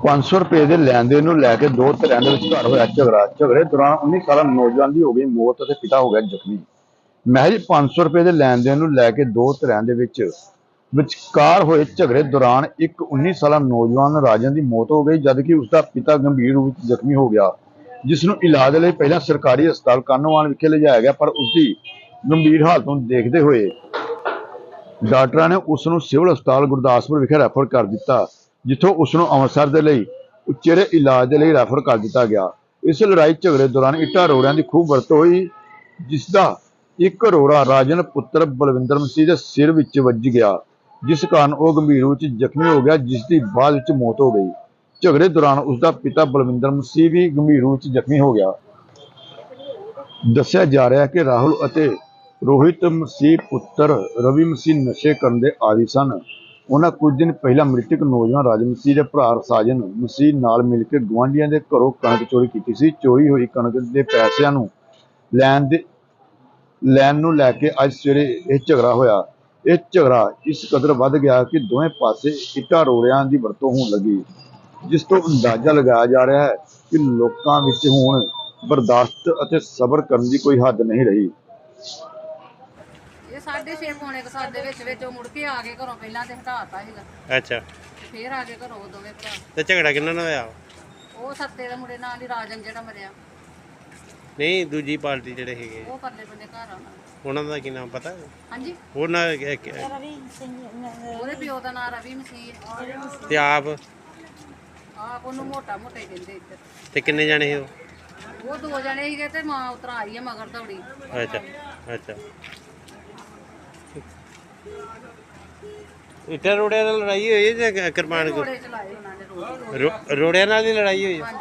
500 ਰੁਪਏ ਦੇ ਲੈਣ ਦੇਣ ਨੂੰ ਲੈ ਕੇ ਦੋ ਧਿਰਾਂ ਦੇ ਵਿਚਕਾਰ ਹੋਇਆ ਝਗੜਾ। ਝਗੜੇ ਦੌਰਾਨ 19 ਸਾਲਾ ਨੌਜਵਾਨ ਦੀ ਹੋ ਗਈ ਮੌਤ ਅਤੇ ਪਿਤਾ ਹੋ ਗਿਆ ਜ਼ਖਮੀ। ਮਹਿਜ 500 ਰੁਪਏ ਦੇ ਲੈਣ ਦੇਣ ਨੂੰ ਲੈ ਕੇ ਦੋ ਧਿਰਾਂ ਦੇ ਵਿੱਚ ਵਿਚਕਾਰ ਹੋਏ ਝਗੜੇ ਦੌਰਾਨ ਇੱਕ 19 ਸਾਲਾ ਨੌਜਵਾਨ ਰਾਜਨ ਦੀ ਮੌਤ ਹੋ ਗਈ, ਜਦਕਿ ਉਸ ਦਾ ਪਿਤਾ ਗੰਭੀਰ ਰੂਪ ਵਿੱਚ ਜ਼ਖਮੀ ਹੋ ਗਿਆ। ਜਿਸ ਨੂੰ ਇਲਾਜ ਲਈ ਪਹਿਲਾਂ ਸਰਕਾਰੀ ਹਸਪਤਾਲ ਕਾਨੋਵਾਨ ਵਿਖੇ ਲਿਜਾਇਆ ਗਿਆ, ਪਰ ਉਸ ਦੀ ਗੰਭੀਰ ਹਾਲਤ ਨੂੰ ਦੇਖਦੇ ਹੋਏ ਡਾਕਟਰਾਂ ਨੇ ਉਸ ਨੂੰ ਸਿਵਲ ਹਸਪਤਾਲ ਗੁਰਦਾਸਪੁਰ ਵਿਖੇ ਰੈਫਰ ਕਰ ਦਿੱਤਾ। ਜਿੱਥੋਂ ਉਸ ਨੂੰ ਅੰਮ੍ਰਿਤਸਰ ਦੇ ਲਈ ਉਚੇਰੇ ਇਲਾਜ ਦੇ ਲਈ ਰੈਫਰ ਕਰ ਦਿੱਤਾ ਗਿਆ। ਇਸ ਲੜਾਈ ਝਗੜੇ ਦੌਰਾਨ ਇੱਟਾਂ ਰੋੜਿਆਂ ਦੀ ਖੂਬ ਵਰਤੋਂ ਹੋਈ ਜਿਸ ਦਾ ਇੱਕ ਰੋੜਾ ਰਾਜਨ ਪੁੱਤਰ ਬਲਵਿੰਦਰ ਮਸੀਹ ਦੇ ਸਿਰ ਵਿੱਚ ਵੱਜ ਗਿਆ, ਜਿਸ ਕਾਰਨ ਉਹ ਗੰਭੀਰ ਰੂਪ ਵਿੱਚ ਜ਼ਖਮੀ ਹੋ ਗਿਆ ਜਿਸ ਦੀ ਬਾਅਦ ਵਿੱਚ ਮੌਤ ਹੋ ਗਈ। ਝਗੜੇ ਦੌਰਾਨ ਉਸ ਦਾ ਪਿਤਾ ਬਲਵਿੰਦਰ ਮਸੀਹ ਵੀ ਗੰਭੀਰ ਰੂਪ ਵਿੱਚ ਜ਼ਖਮੀ ਹੋ ਗਿਆ। ਦੱਸਿਆ ਜਾ ਰਿਹਾ ਹੈ ਕਿ ਰਾਹੁਲ ਅਤੇ ਰੋਹਿਤ ਮਸੀਹ ਪੁੱਤਰ ਰਵੀ ਮਸੀਹ ਨਸ਼ੇ ਕਰਨ ਦੇ ਆਦੀ ਸਨ। ਉਹਨਾਂ ਕੁਝ ਦਿਨ ਪਹਿਲਾਂ ਮ੍ਰਿਤਕ ਨੌਜਵਾਨ ਰਾਜ ਮਸੀਹ ਦੇ ਭਰਾ ਸਾਜਨ ਮਸੀਹ ਨਾਲ ਮਿਲ ਕੇ ਗੁਆਂਢੀਆਂ ਦੇ ਘਰੋਂ ਕਣਕ ਚੋਰੀ ਕੀਤੀ ਸੀ। ਚੋਰੀ ਹੋਈ ਕਣਕ ਦੇ ਪੈਸਿਆਂ ਨੂੰ ਲੈਣ ਦੇ ਲੈਣ ਨੂੰ ਲੈ ਕੇ ਅੱਜ ਸਵੇਰੇ ਇਹ ਝਗੜਾ ਹੋਇਆ। ਇਹ ਝਗੜਾ ਇਸ ਕਦਰ ਵੱਧ ਗਿਆ ਕਿ ਦੋਵੇਂ ਪਾਸੇ ਇੱਟਾਂ ਰੋੜਿਆਂ ਦੀ ਵਰਤੋਂ ਹੋਣ ਲੱਗੀ, ਜਿਸ ਤੋਂ ਅੰਦਾਜ਼ਾ ਲਗਾਇਆ ਜਾ ਰਿਹਾ ਹੈ ਕਿ ਲੋਕਾਂ ਵਿੱਚ ਹੁਣ ਬਰਦਾਸ਼ਤ ਅਤੇ ਸਬਰ ਕਰਨ ਦੀ ਕੋਈ ਹੱਦ ਨਹੀਂ ਰਹੀ। ਇਹ ਸਾਢੇ ਛੇ ਪੌਣੇ ਕੁ ਸੱਤ ਦੇ ਵਿੱਚ ਵਿੱਚ ਉਹ ਮੁੜ ਕੇ ਆ ਗਏ ਘਰੋਂ ਪਹਿਲਾਂ ਤੇ ਹਟਾਤਾ ਸੀਗਾ। ਅੱਛਾ। ਤੇ ਫੇਰ ਆ ਗਏ ਘਰੋਂ ਉਹ ਦੋਵੇਂ ਭਰਾ। ਤੇ ਝਗੜਾ ਕਿੰਨਾ ਨਾਲ ਹੋਇਆ? ਉਹ ਸੱਤੇ ਦੇ ਮੁੰਡੇ ਨਾਲ ਹੀ ਰਾਜਨ ਜਿਹੜਾ ਮਰਿਆ। ਨਹੀਂ ਦੂਜੀ ਪਾਰਟੀ ਜਿਹੜੇ ਹੈਗੇ ਉਹ ਪਰਲੇ ਬੰਨੇ ਘਰ ਆਉਣਾ ਉਹਨਾਂ ਦਾ। ਕੀ ਨਾਮ ਪਤਾ? ਹਾਂਜੀ। ਉਹਨਾਂ ਦਾ ਕੀ- ਉਹਦੇ ਪਿਓ ਦਾ ਨਾਂ ਰਵੀ ਮਸੀਹ ਤੇ ਆਪ? ਆਪ ਉਹਨੂੰ ਮੋਟਾ ਮੋਟੇ ਕਹਿੰਦੇ ਇੱਧਰ। ਤੇ ਕਿੰਨੇ ਜਾਣੇ ਉਹ? ਉਹ ਦੋ ਜਣੇ ਸੀਗੇ ਤੇ ਮਾਂ ਉਤਰ ਆਈ ਹੈ ਮਗਰ ਦੌੜੀ। ਅੱਛਾ ਅੱਛਾ। ਇੱਟਾਂ ਰੋੜਿਆਂ ਨਾਲ ਲੜਾਈ ਹੋਈ ਹੈ ਜਾਂ ਕਿਰਪਾਨ ਕੋ? ਘੋੜੇ ਚਲਾਏ ਉਹਨਾਂ ਨੇ ਰੋਜ਼ ਰੋ- ਰੋੜਿਆਂ ਨਾਲ ਹੀ ਲੜਾਈ ਹੋਈ ਹੈ।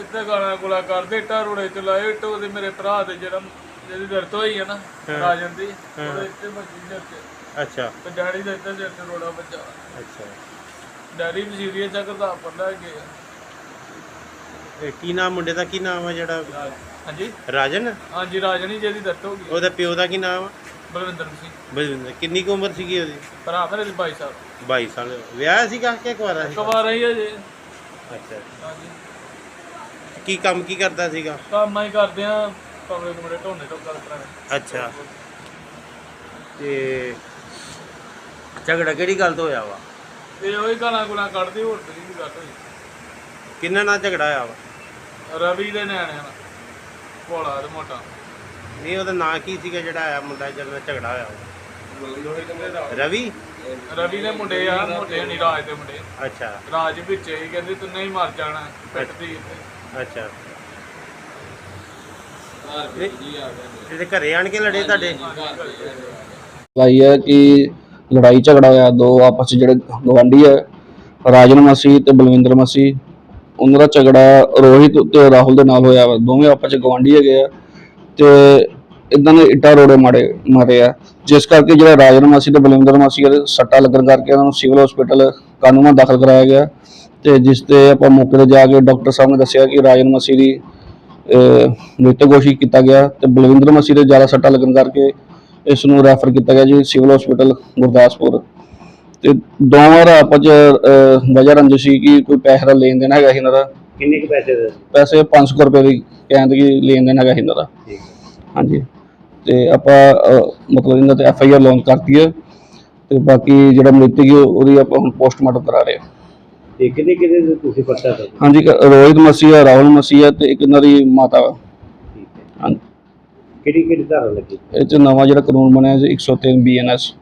ਇੱਥੇ ਗਾਣਾ ਗੁਲਾ ਕਰਦੇ ਇੱਟਾਂ ਰੋੜੇ ਚ ਲਾਏ ਇੱਟ ਉਹਦੇ ਮੇਰੇ ਭਰਾ ਦੇ ਜਿਹੜਾ ਜਿਹਦੀ ਦਰਦ ਹੋਈ ਹੈ ਨਾ ਰਾਜਨ ਦੀ ਉਹਦੇ ਇੱਥੇ ਬੱਜੀ ਦੇ ਉੱਤੇ ਅੱਛਾ। ਤੇ ਡੈਡੀ ਦੇ ਇੱਥੇ ਤੇ ਰੋੜਾ ਬੱਜਾ ਅੱਛਾ। ਡੈਡੀ ਵੀ ਸੀਰੀਅਸ ਚੱਕਰ ਦਾ ਪੜਦਾ ਗਏ ਇਹ ਕੀ ਨਾਮ ਮੁੰਡੇ ਦਾ ਕੀ ਨਾਮ ਆ ਜਿਹੜਾ? ਹਾਂਜੀ? ਰਾਜਨ? ਹਾਂਜੀ ਰਾਜਨ ਹੀ ਜਿਹਦੀ ਦਰਦ ਹੋ ਗਈ। ਉਹਦਾ ਪਿਓ ਦਾ ਕੀ ਨਾਮ ਆ? ਬਲਵਿੰਦਰ ਸਿੰਘ। ਬਲਵਿੰਦਰ। ਕਿੰਨੀ ਕੁ ਉਮਰ ਸੀਗੀ ਉਹਦੀ? ਭਰਾ ਮੇਰੇ ਦੇ ਭਾਈ ਸਾਹਿਬ 22 ਸਾਲ। ਵਿਆਹ ਸੀਗਾ ਕਿ ਕੁਆਰਾ ਸੀ ਕਵਾ ਰਹੀ ਹੈ ਜੀ ਅੱਛਾ। ਹਾਂਜੀ। ਕੀ ਕੰਮ ਕੀ ਕਰਦਾ ਸੀਗਾ? ਕੰਮ ਹੀ ਕਰਦੇ ਆ ਕਮਰੇ ਕਮਰੇ ਢੋਣੇ ਤੋਂ ਕਰ ਕਰਾਂਗੇ। ਅੱਛਾ। ਤੇ ਝਗੜਾ ਕਿਹੜੀ ਗੱਲ ਤੋਂ ਹੋਇਆ ਵਾ? ਤੇ ਉਹੀ ਗਾਣਾ ਗੁਲਾ ਕੱਢਦੇ ਹੋਰ ਤੇ ਨਹੀਂ ਗੱਲ ਹੋਈ ਕਿੰਨਾ ਨਾਲ ਝਗੜਾ ਹੋਇਆ ਵਾ? ਰਵੀ ਦੇ ਨਿਆਣੇ ਨਾਲ। ਭੋਲਾ ਤੇ ਮੋਟਾ। ਨਹੀਂ ਉਹਦਾ ਨਾਂ ਕੀ ਸੀਗਾ ਜਿਹੜਾ ਆਇਆ ਮੁੰਡਾ ਜਿਹਦੇ ਨਾਲ ਝਗੜਾ ਹੋਇਆ? ਰਵੀ? ਰਵੀ ਦੇ ਮੁੰਡੇ ਆ ਮੋਟੇ ਨਹੀਂ ਰਾਜ ਦੇ ਮੁੰਡੇ। ਅੱਛਾ। ਰਾਜ ਵਿੱਚ ਹੀ ਕਹਿੰਦੇ ਤੂੰ ਨਹੀਂ ਮਰ ਜਾਣਾ ਪਿੱਟਦੀ ਅੱਛਾ। ਇਹਦੇ ਘਰੇ ਆਣ ਕੇ ਲੜੇ ਤੁਹਾਡੇ? ਲਾਈ ਹੈ ਕਿ ਲੜਾਈ ਝਗੜਾ ਹੋਇਆ ਦੋ ਆਪਸ 'ਚ ਜਿਹੜੇ ਗਵਾਂਢੀ ਹੈ ਰਾਜਨ ਮਸੀਹ ਤੇ ਬਲਵਿੰਦਰ ਮਸੀਹ। ਉਹਨਾਂ ਦਾ ਝਗੜਾ ਰੋਹਿਤ ਤੇ ਰਾਹੁਲ ਦੇ ਨਾਲ ਹੋਇਆ ਵਾ। ਦੋਵੇਂ ਆਪਸ 'ਚ ਗਵਾਂਢੀ ਹੈਗੇ ਆ ਤੇ ਇਦਾਂ ਦੇ ਇੱਟਾਂ ਰੋੜੇ ਮਾਰੇ ਮਾਰੇ ਆ। ਜਿਸ ਕਰਕੇ ਜਿਹੜਾ ਰਾਜਨ ਮਾਸੀ ਤੇ ਬਲਵਿੰਦਰ ਮਾਸੀ ਦੇ ਸੱਟਾ ਲੱਗਣ ਕਰਕੇ ਉਹਨਾਂ ਨੂੰ ਸਿਵਲ ਹਸਪੀਟਲ ਕਾਨੂੰਨਾਂ ਦਾਖਲ ਕਰਾਇਆ ਗਿਆ ਤੇ ਜਿਸ ਤੇ ਆਪਾਂ ਮੌਕੇ ਤੇ ਜਾ ਕੇ ਡਾਕਟਰ ਸਾਹਿਬ ਨੇ ਦੱਸਿਆ ਕਿ ਰਾਜਨ ਮਾਸੀ ਦੀ ਅਹ, ਮ੍ਰਿਤਕ ਘੋਸ਼ਿਤ ਕੀਤਾ ਗਿਆ ਤੇ ਬਲਵਿੰਦਰ ਮਸੀਹ ਦੇ ਜ਼ਿਆਦਾ ਸੱਟਾਂ ਲੱਗਣ ਕਰਕੇ ਇਸ ਨੂੰ ਰੈਫਰ ਕੀਤਾ ਗਿਆ ਜੀ ਸਿਵਲ ਹਸਪੀਟਲ ਗੁਰਦਾਸਪੁਰ। ਤੇ ਦੋਵਾਂ ਦਾ ਆਪਸ 'ਚ ਵਜ੍ਹਾ ਰੰਜਿਸ਼ ਸੀ ਕਿ ਕੋਈ ਪੈਸੇ ਦਾ ਲੈਣ ਦੇਣ ਹੈਗਾ ਸੀ ਇਹਨਾਂ ਦਾ। ਕਿੰਨੇ ਕੁ ਪੈਸੇ ਦੇ ਪੈਸੇ 500 ਰੁਪਏ ਦੀ ਕਹਿੰਦੇ ਕਿ ਲੈਣ ਦੇਣ ਹੈਗਾ ਸੀ ਇਹਨਾਂ ਦਾ। ਹਾਂਜੀ। ਤੇ ਆਪਾਂ ਅਹ, ਮਤਲਬ ਇਹਨਾਂ ਤੇ ਐਫ ਆਈ ਆਰ ਲਾਂਚ ਕਰਤੀ ਹੈ। ਤੇ ਬਾਕੀ ਜਿਹੜਾ ਮ੍ਰਿਤਕ ਹੈ ਉਹਦੀ ਆਪਾਂ ਹੁਣ ਪੋਸਟਮਾਰਟਮ ਕਰਾ ਰਹੇ ਹਾਂ। ਤੇ ਕਿਹਦੇ ਕਿਹਦੇ ਤੁਸੀਂ ਪਰਚਾ ਦੋ ਹਾਂਜੀ ਇੱਕ ਰੋਹਿਤ ਮਸੀਹ ਰਾਹੁਲ ਮਸੀਹ ਤੇ ਇੱਕ ਇਹਨਾਂ ਦੀ ਮਾਤਾ ਵਾ ਹਾਂਜੀ। ਕਿਹੜੀ ਕਿਹੜੀ ਧਾਰਾ ਲੱਗੀ? ਇਹ ਚ ਨਵਾਂ ਜਿਹੜਾ ਕਾਨੂੰਨ ਬਣਿਆ ਜੀ 103 ਬੀਐਨਐਸ